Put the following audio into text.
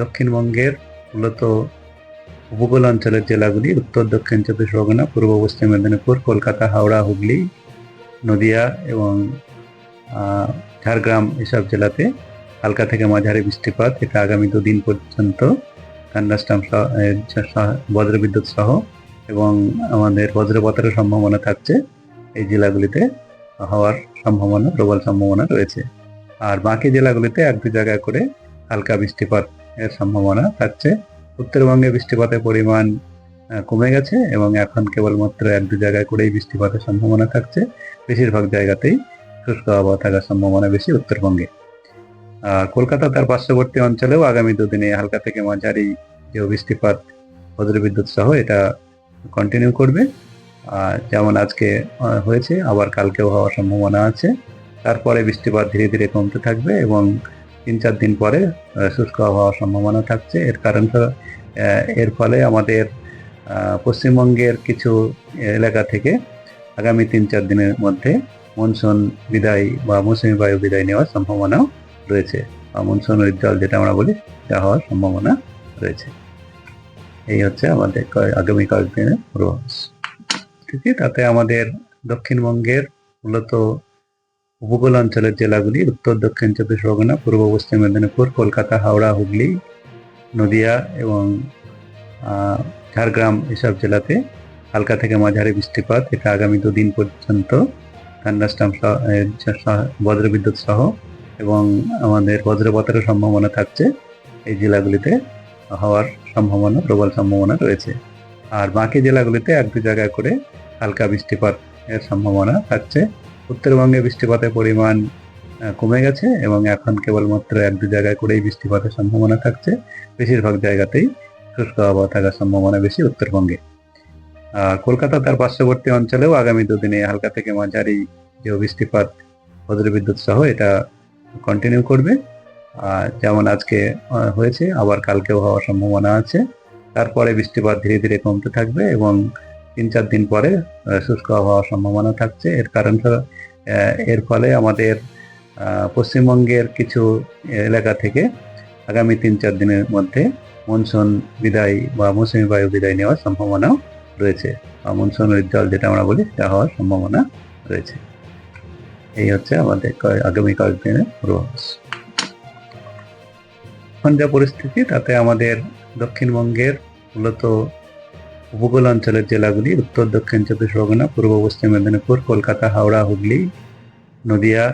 দক্ষিণবঙ্গের মূলত উপকূল অঞ্চলের জেলাগুলি, উত্তর, দক্ষিণ, চব্বিশ পরগনা, পূর্ব, পশ্চিম মেদিনীপুর, কলকাতা, হাওড়া, হুগলি, নদিয়া এবং ঝাড়গ্রাম এসব জেলাতে হালকা থেকে মাঝারি বৃষ্টিপাত। এটা আগামী দুদিন পর্যন্ত থান্ডাস্টাম বজ্রবিদ্যুৎ সহ এবং আমাদের বজ্রপাতের সম্ভাবনা থাকছে এই জেলাগুলিতে হওয়ার সম্ভাবনা, প্রবল সম্ভাবনা রয়েছে। আর বাকি জেলাগুলিতে এক দু জায়গায় করে হালকা বৃষ্টিপাত এর সম্ভাবনা থাকছে। উত্তরবঙ্গে বৃষ্টিপাতের পরিমাণ কমে গেছে এবং এখন কেবলমাত্র এক দু জায়গায় করেই বৃষ্টিপাতের সম্ভাবনা থাকছে। বেশিরভাগ জায়গাতেই শুষ্ক আবহাওয়া থাকার সম্ভাবনা বেশি উত্তরবঙ্গে। আর কলকাতা তার পার্শ্ববর্তী অঞ্চলেও আগামী দুদিনে হালকা থেকে মাঝারি যে বৃষ্টিপাত, বজ্রবিদ্যুৎ সহ এটা কন্টিনিউ করবে। আর যেমন আজকে হয়েছে, আবার কালকেও হওয়ার সম্ভাবনা আছে। তারপরে বৃষ্টিপাত ধীরে ধীরে কমতে থাকবে এবং তিন চার দিন পরে শুষ্ক আবহাওয়ার সম্ভাবনা থাকছে। এর কারণ এর ফলে আমাদের পশ্চিমবঙ্গের কিছু এলাকা থেকে আগামী তিন চার দিনের মধ্যে মনসুন বিদায় বা মৌসুমী বায়ু বিদায় নেওয়ার সম্ভাবনাও রয়েছে। বা মনসুনের জল যেটা আমরা বলি, তা হওয়ার সম্ভাবনা রয়েছে। এই হচ্ছে আমাদের আগামী কয়েকদিনের পূর্বাভাস ঠিক? তাতে আমাদের দক্ষিণবঙ্গের মূলত উপকূল অঞ্চলের জেলাগুলি উত্তর, দক্ষিণ, চব্বিশ পরগনা, পূর্ব, পশ্চিম মেদিনীপুর, কলকাতা, হাওড়া, হুগলি, নদিয়া এবং ঝাড়গ্রাম এসব জেলাতে হালকা থেকে মাঝারি বৃষ্টিপাত। এটা আগামী দুদিন পর্যন্ত থান্ডাস্টাম বজ্রবিদ্যুৎ সহ এবং আমাদের বজ্রপাতের সম্ভাবনা থাকছে। এই জেলাগুলিতে হওয়ার সম্ভাবনা, প্রবল সম্ভাবনা রয়েছে। আর বাকি জেলাগুলিতে এক দু জায়গায় করে হালকা বৃষ্টিপাত এর সম্ভাবনা থাকছে। উত্তরবঙ্গে বৃষ্টিপাতের পরিমাণ কমে গেছে এবং এখন কেবলমাত্র এক দু জায়গায় করেই বৃষ্টিপাতের সম্ভাবনা থাকছে। বেশিরভাগ জায়গাতেই শুষ্ক আবহাওয়া থাকার সম্ভাবনা বেশি উত্তরবঙ্গে। আর কলকাতা তার পার্শ্ববর্তী অঞ্চলেও আগামী দুদিনে হালকা থেকে মাঝারি যে বৃষ্টিপাত, বজ্রবিদ্যুৎ সহ এটা কন্টিনিউ করবে। আর যেমন আজকে হয়েছে, আবার কালকেও হওয়ার সম্ভাবনা আছে। তারপরে বৃষ্টিপাত ধীরে ধীরে কমতে থাকবে এবং তিন চার দিন পরে শুষ্ক আবহাওয়ার সম্ভাবনা থাকছে। এর কারণ এর ফলে আমাদের পশ্চিমবঙ্গের কিছু এলাকা থেকে আগামী তিন চার দিনের মধ্যে মনসুন বিদায় বা মৌসুমি বায়ু বিদায় নেওয়ার সম্ভাবনাও রয়েছে। বা মনসুনের জল যেটা আমরা বলি তা হওয়ার সম্ভাবনা রয়েছে। এই হচ্ছে আমাদের আগামী কয়েকদিনের পূর্বাভাস এখন যা পরিস্থিতি, তাতে আমাদের দক্ষিণবঙ্গের মূলত উপকূল অঞ্চলের জেলাগুলি উত্তর দক্ষিণ চব্বিশ পরগনা পূর্ব পশ্চিম মেদিনীপুর কলকাতা হাওড়া হুগলি নদিয়া